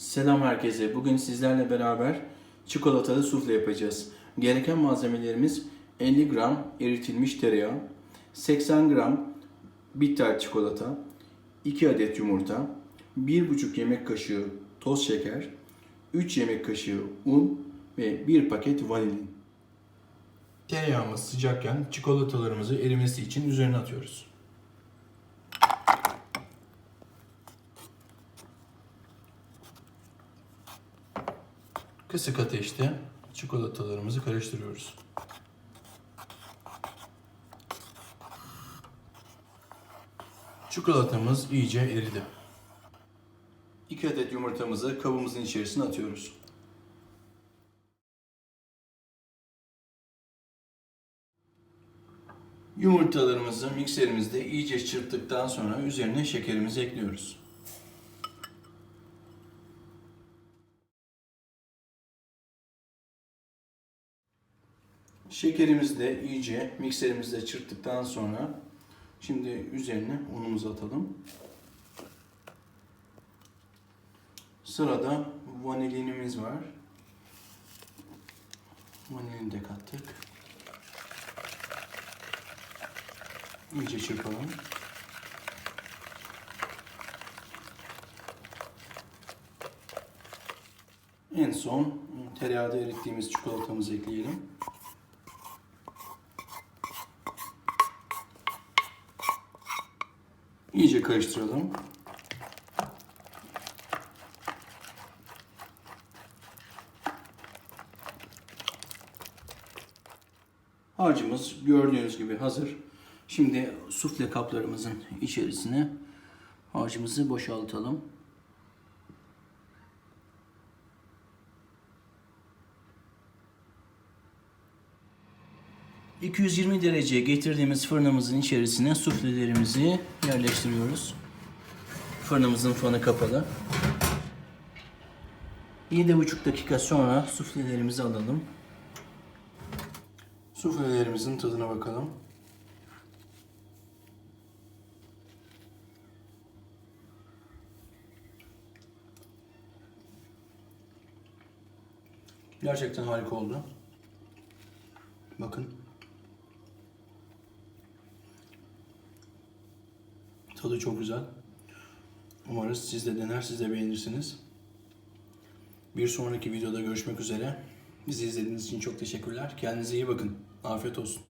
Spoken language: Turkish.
Selam herkese. Bugün sizlerle beraber çikolatalı sufle yapacağız. Gereken malzemelerimiz 50 gram eritilmiş tereyağı, 80 gram bitter çikolata, 2 adet yumurta, 1,5 yemek kaşığı toz şeker, 3 yemek kaşığı un ve 1 paket vanilin. Tereyağımız sıcakken çikolatalarımızı erimesi için üzerine atıyoruz. Kısık ateşte çikolatalarımızı karıştırıyoruz. Çikolatamız iyice eridi. 2 adet yumurtamızı kabımızın içerisine atıyoruz. Yumurtalarımızı mikserimizde iyice çırptıktan sonra üzerine şekerimizi ekliyoruz. Şekerimizi de iyice mikserimizde çırptıktan sonra şimdi üzerine unumuzu atalım. Sırada vanilinimiz var. Vanilini de kattık. İyice çırpalım. En son tereyağda erittiğimiz çikolatamızı ekleyelim. İyice karıştıralım. Harcımız gördüğünüz gibi hazır. Şimdi sufle kaplarımızın içerisine harcımızı boşaltalım. ...220 dereceye getirdiğimiz fırınımızın içerisine suflelerimizi yerleştiriyoruz. Fırınımızın fanı kapalı. 7,5 dakika sonra suflelerimizi alalım. Suflelerimizin tadına bakalım. Gerçekten harika oldu. Bakın. Tadı çok güzel. Umarız siz de dener, siz de beğenirsiniz. Bir sonraki videoda görüşmek üzere. Bizi izlediğiniz için çok teşekkürler. Kendinize iyi bakın. Afiyet olsun.